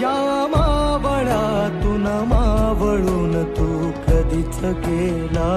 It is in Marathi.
या मावळातून मावळून तू कधीच गेला